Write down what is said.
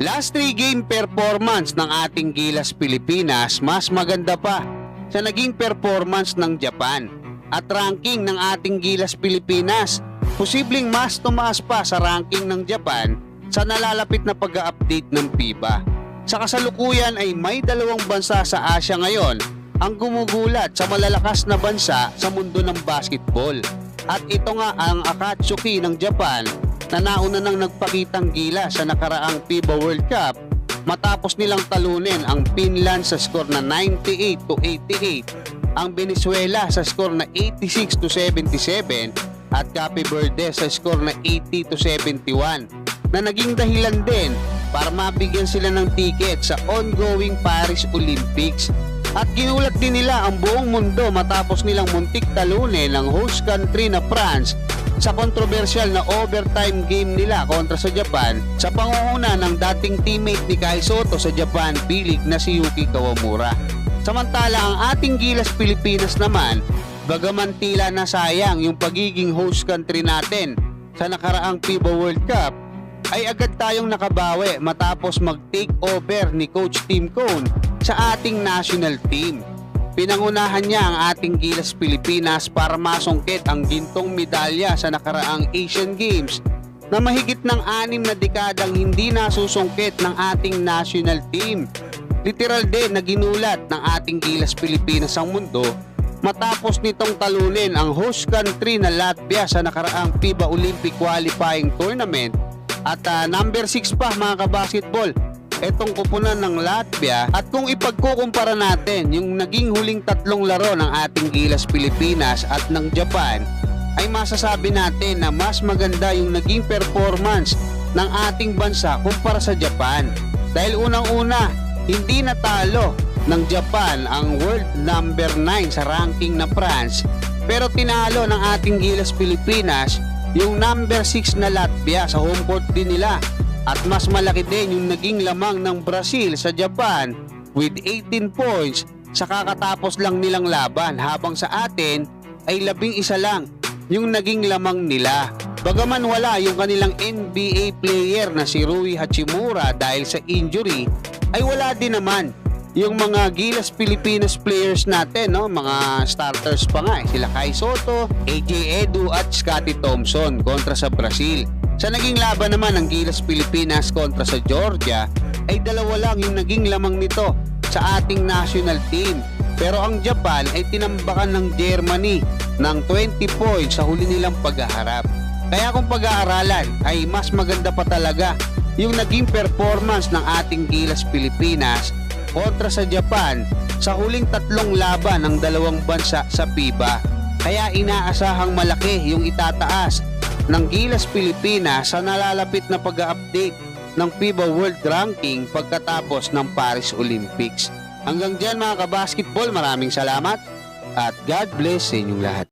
Last 3 game performance ng ating Gilas Pilipinas mas maganda pa sa naging performance ng Japan. At ranking ng ating Gilas Pilipinas, posibleng mas tumaas pa sa ranking ng Japan sa nalalapit na pag-update ng FIBA. Sa kasalukuyan ay may dalawang bansa sa Asia ngayon ang gumugulat sa malalakas na bansa sa mundo ng basketball. At ito nga ang Akatsuki ng Japan na nauna nang nagpakitang gila sa nakaraang FIBA World Cup matapos nilang talunin ang Finland sa score na 98 to 88, ang Venezuela sa score na 86 to 77 at Cape Verde sa score na 80 to 71 na naging dahilan din para mabigyan sila ng ticket sa ongoing Paris Olympics. At ginulat din nila ang buong mundo matapos nilang muntik talunin ng host country na France sa kontrobersyal na overtime game nila kontra sa Japan sa pangunguna ng dating teammate ni Kai Soto sa Japan Bilig na si Yuki Kawamura. Samantala ang ating Gilas Pilipinas naman, bagaman tila na sayang yung pagiging host country natin sa nakaraang FIBA World Cup, ay agad tayong nakabawi matapos mag-take over ni Coach Tim Cone sa ating national team. Pinangunahan niya ang ating Gilas Pilipinas para masungkit ang gintong medalya sa nakaraang Asian Games na mahigit ng anim na dekadang hindi nasusungkit ng ating national team. Literal din na ginulat ng ating Gilas Pilipinas ang mundo matapos nitong talunin ang host country na Latvia sa nakaraang FIBA Olympic Qualifying Tournament at ah, number 6 pa mga kabasketball etong kupunan ng Latvia at kung ipagkukumpara natin yung naging huling tatlong laro ng ating Gilas Pilipinas at ng Japan ay masasabi natin na mas maganda yung naging performance ng ating bansa kumpara sa Japan. Dahil unang-una hindi natalo ng Japan ang world number 9 sa ranking na France pero tinalo ng ating Gilas Pilipinas yung number 6 na Latvia sa home court din nila at mas malaki din yung naging lamang ng Brazil sa Japan with 18 points sa kakatapos lang nilang laban habang sa atin ay labing isa lang yung naging lamang nila. Bagaman wala yung kanilang NBA player na si Rui Hachimura dahil sa injury ay wala din naman yung mga Gilas Pilipinas players natin, no? mga starters pa nga, eh. sila Kai Soto, AJ Edu at Scotty Thompson kontra sa Brazil. Sa naging laban naman ng Gilas Pilipinas kontra sa Georgia, ay dalawa lang yung naging lamang nito sa ating national team. Pero ang Japan ay tinambakan ng Germany ng 20 points sa huli nilang paghaharap. Kaya kung pag-aaralan ay mas maganda pa talaga yung naging performance ng ating Gilas Pilipinas kontra sa Japan sa huling tatlong laban ng dalawang bansa sa FIBA. Kaya inaasahang malaki yung itataas ng Gilas Pilipinas sa nalalapit na pag-update ng FIBA World Ranking pagkatapos ng Paris Olympics. Hanggang dyan mga kabasketball, maraming salamat at God bless sa inyong lahat.